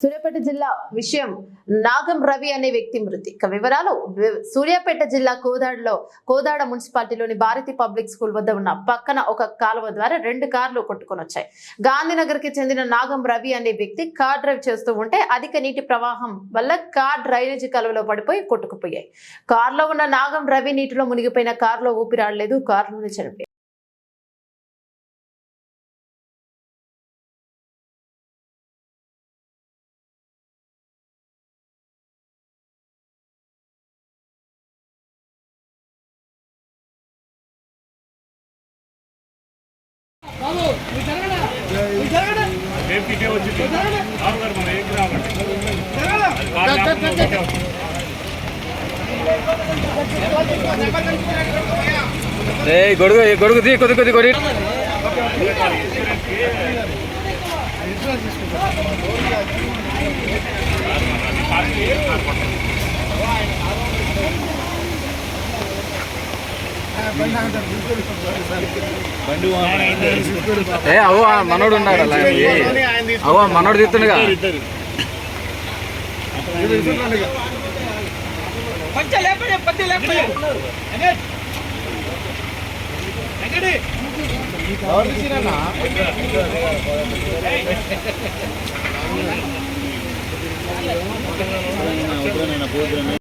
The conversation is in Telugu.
సూర్యాపేట జిల్లా విషయం నాగం రవి అనే వ్యక్తి మృతి. ఇక వివరాలు సూర్యాపేట జిల్లా కోదాడలో కోదాడ మున్సిపాలిటీలోని భారతి పబ్లిక్ స్కూల్ వద్ద ఉన్న పక్కన ఒక కాలువ ద్వారా రెండు కార్లు కొట్టుకొని వచ్చాయి. గాంధీనగర్కి చెందిన నాగం రవి అనే వ్యక్తి కార్ డ్రైవ్ చేస్తూ ఉంటే అధిక నీటి ప్రవాహం వల్ల కార్ డ్రైనేజీ కాలువలో పడిపోయి కొట్టుకుపోయాయి. కారులో ఉన్న నాగం రవి నీటిలో మునిగిపోయిన కారులో ఊపిరాడలేదు కారులోనే చనిపోయాయి గొడుగు గొడుగు తీ కొద్ది కొద్ది కొద్ది. ఏ అవ్వ ఆ మనోడు ఉన్నాడు అలా అవు మనోడు తీస్తుండగా.